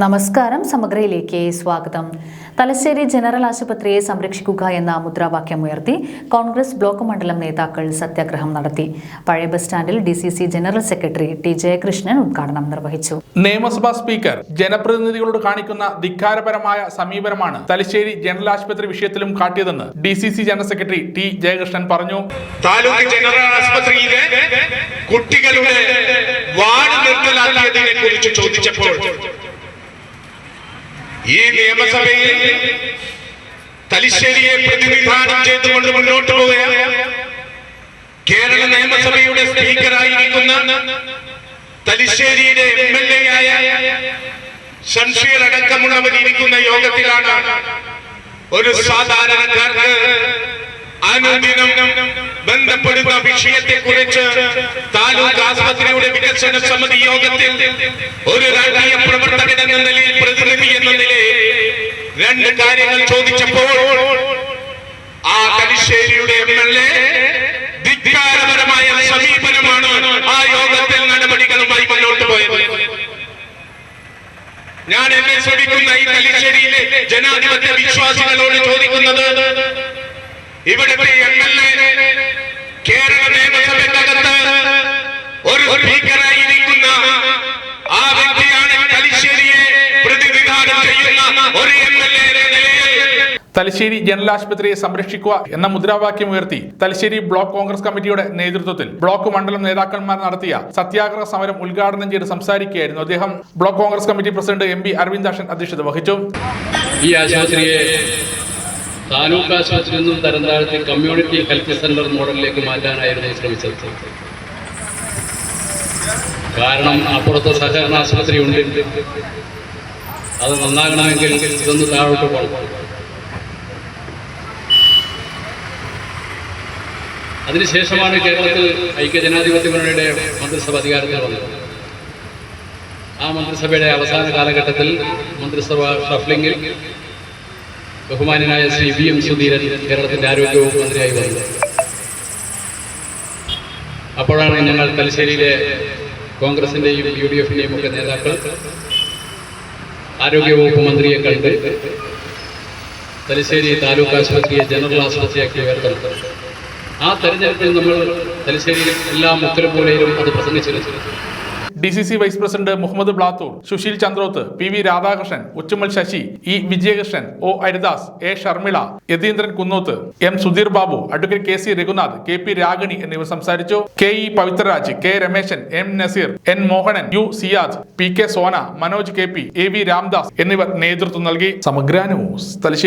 നമസ്കാരം സമഗ്രയിലേക്ക് സ്വാഗതം. തലശ്ശേരി ജനറൽ ആശുപത്രിയെ സംരക്ഷിക്കുക എന്ന മുദ്രാവാക്യമുയർത്തി കോൺഗ്രസ് ബ്ലോക്ക് മണ്ഡലം നേതാക്കൾ സത്യാഗ്രഹം നടത്തി. പഴയ ബസ് സ്റ്റാൻഡിൽ D C C general secretary T Jayakrishnan ഉദ്ഘാടനം നിർവഹിച്ചു. നിയമസഭാ സ്പീക്കർ ജനപ്രതിനിധികളോട് കാണിക്കുന്ന ധിക്കാരപരമായ സമീപനമാണ് തലശ്ശേരി ജനറൽ ആശുപത്രി വിഷയത്തിലും കാട്ടിയതെന്ന് D C C general secretary T Jayakrishnan പറഞ്ഞു. താലൂക്ക് ജനറൽ ആശുപത്രിയിലെ കുട്ടികളുടെ വാർഡ് നിർത്തലാക്കിയതിനെ കുറിച്ച് ചോദിച്ചപ്പോൾ ഈ നിയമസഭയിൽ തലശ്ശേരിയെ പ്രതിനിധാനം ചെയ്തുകൊണ്ട് മുന്നോട്ട് പോവുക കേരള നിയമസഭയുടെ സ്പീക്കറായിരിക്കുന്ന തലശ്ശേരിയുടെ എം എൽ എ ആയ ഷംഷീർ അടക്കമുള്ളവരിയ്ക്കുന്ന യോഗത്തിലാണ് ഒരു സാധാരണക്കാർക്ക് അനുദിനം ബന്ധപ്പെടുന്ന വിഷയത്തെ കുറിച്ച് താലൂക്ക് ആസ്പത്രിയുടെ വികസന സമിതി യോഗത്തിൽ ഒരു രാഷ്ട്രീയ പ്രവർത്തകൻ എന്ന നിലയിൽ പ്രതിനിധി എന്ന നിലയിൽ രണ്ട് കാര്യങ്ങൾ ചോദിച്ചപ്പോൾ ആ കലിശ്ശേരിയുടെ എം എൽ എ ധിക്കാരപരമായ സമീപനമാണ് ആ യോഗത്തിൽ നടപടികളുമായി മുന്നോട്ട് പോയത്. ഞാൻ എന്നെ ശ്രമിക്കുന്ന ഈ തലശ്ശേരിയിലെ ജനാധിപത്യ വിശ്വാസികളോട് ചോദിക്കുന്നത് ഇവിടുത്തെ എം എൽ കേരള നിയമസഭയ്ക്കകത്ത് ഒരു സ്പീക്കറായിരിക്കുന്ന ആ വ്യക്തിയാണ് തലശ്ശേരിയെ പ്രതിനിധാനം ചെയ്യുന്ന ഒരു M L A Thalassery general ആശുപത്രിയെ സംരക്ഷിക്കുക എന്ന മുദ്രാവാക്യം ഉയർത്തി തലശ്ശേരി ബ്ലോക്ക് കോൺഗ്രസ് കമ്മിറ്റിയുടെ നേതൃത്വത്തിൽ ബ്ലോക്ക് മണ്ഡലം നേതാക്കന്മാർ നടത്തിയ സത്യാഗ്രഹ സമരം ഉദ്ഘാടനം ചെയ്ത് സംസാരിക്കുകയായിരുന്നു അദ്ദേഹം. Block Congress committee president M P Aravindakshan അധ്യക്ഷത വഹിച്ചു. ഈ ആശുപത്രിയെ താലൂക്ക് ആശുപത്രിയിൽ നിന്നും തരം താഴ്ത്തി കമ്മ്യൂണിറ്റി ഹെൽത്ത് സെന്റർ മോഡലിലേക്ക് മാറ്റാനായിരുന്നു ശ്രമിച്ചത്. കാരണം അപ്പുറത്ത് സഹകരണ ആശുപത്രി ഉണ്ട്. അത് നന്നാകണമെങ്കിൽ ഇതൊന്ന് താഴോട്ട് പോകണം. അതിനുശേഷമാണ് കേരളത്തിൽ ഐക്യജനാധിപത്യ മുന്നണിയുടെ മന്ത്രിസഭ അധികാരത്തിൽ വന്നത്. ആ മന്ത്രിസഭയുടെ അവസാന കാലഘട്ടത്തിൽ മന്ത്രിസഭ ഷഫ്ലിംഗിൽ ബഹുമാന്യനായ ശ്രീ വി എം സുധീരൻ കേരളത്തിന്റെ ആരോഗ്യവകുപ്പ് മന്ത്രിയായി വന്നത് അപ്പോഴാണ് ഞങ്ങൾ തലശ്ശേരിയിലെ കോൺഗ്രസിന്റെയും യു ഡി എഫിന്റെയും ഒക്കെ നേതാക്കൾ ആരോഗ്യവകുപ്പ് മന്ത്രിയെ കണ്ട് തലശ്ശേരി താലൂക്ക് ആശുപത്രിയെ ജനറൽ ആശുപത്രിയാക്കി ഉയർത്തുന്നത് ആ തെരഞ്ഞെടുപ്പിൽ നമ്മൾ തലശ്ശേരിയിൽ എല്ലാ മുക്കലപ്പൂലയിലും അത് പ്രസംഗിച്ചിരുന്നു. D C C vice president Muhammad Blathur Susheel Chandroth P V Radhakrishnan Uchumal Sasi E Vijayakrishnan O Haridas A Sharmila Yatheendran Kunnoth M Sudheer Babu advocate K C Raghunath K P Ragini എന്നിവർ സംസാരിച്ചു. K E Pavithraraj K Rameshan M Naseer N Mohanan U Siyad P K Sona Manoj K P A V Ramdas എന്നിവർ നേതൃത്വം നൽകി. സമഗ്ര news Thalassery.